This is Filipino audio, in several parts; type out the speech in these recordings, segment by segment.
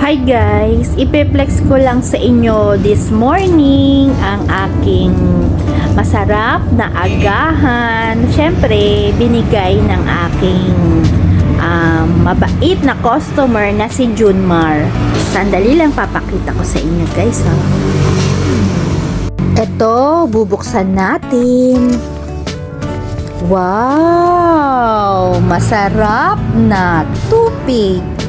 Hi guys! Ipeplex ko lang sa inyo this morning ang aking masarap na agahan. Siyempre, binigay ng aking um, mabait na customer na si Junmar. Sandali lang papakita ko sa inyo guys. Ha? Ito, bubuksan natin. Wow! Masarap na tupig.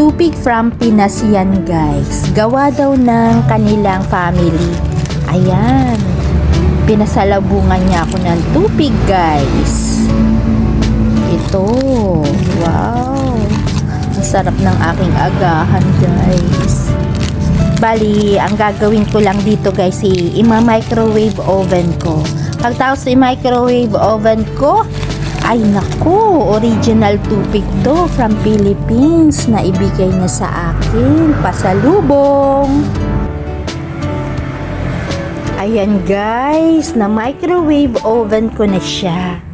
Tupig from Pinas yan guys. Gawa daw ng kanilang family. Ayan. Pinasalabungan niya ako ng tupig guys. Ito. Wow. Ang sarap ng aking agahan guys. Bali, ang gagawin ko lang dito guys, i- ima-microwave oven ko. Pagtapos i-microwave oven ko, ay naku, original tupig to from Philippines na ibigay niya sa akin. Pasalubong! Ayan guys, na microwave oven ko na siya.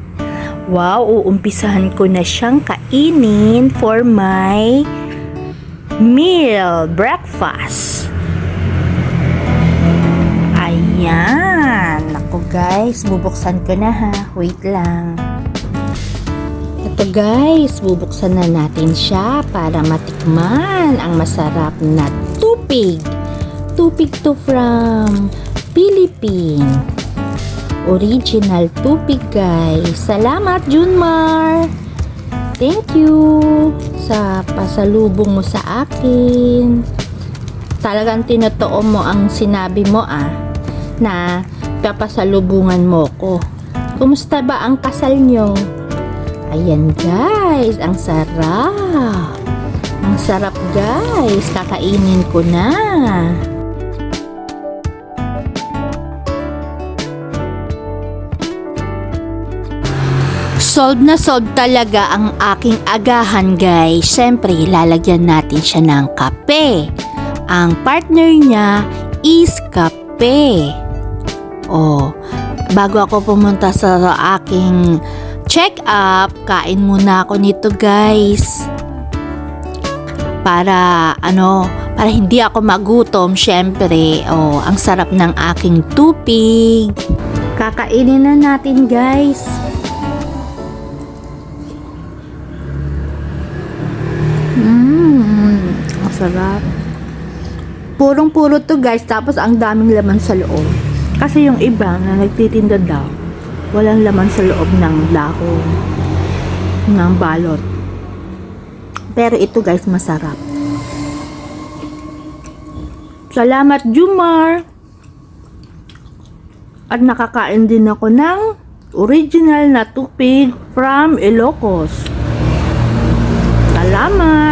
Wow, uumpisahan ko na siyang kainin for my meal, breakfast. Ayan. Ako guys, bubuksan ko na ha. Wait lang. Ito guys, bubuksan na natin siya para matikman ang masarap na tupig. Tupig to from Philippines. Original tupig guys. Salamat Junmar! Thank you sa pasalubong mo sa akin. Talagang tinotoo mo ang sinabi mo ah na papasalubungan mo ko. Kumusta ba ang kasal nyo? Ayan guys, ang sarap. Ang sarap guys, kakainin ko na. Solve na solve talaga ang aking agahan guys. Siyempre, lalagyan natin siya ng kape. Ang partner niya is kape. Oh, bago ako pumunta sa aking check-up, kain muna ako nito guys. Para ano, para hindi ako magutom, syempre. Oh, ang sarap ng aking tupig. Kakainin na natin guys. Mmm, ang sarap. Purong-puro to guys, tapos ang daming laman sa loob. Kasi yung iba na nagtitinda daw, walang laman sa loob ng dahon, ng balot. Pero ito guys, masarap. Salamat Jumar! At nakakain din ako ng original na tupig from Ilocos. Salamat!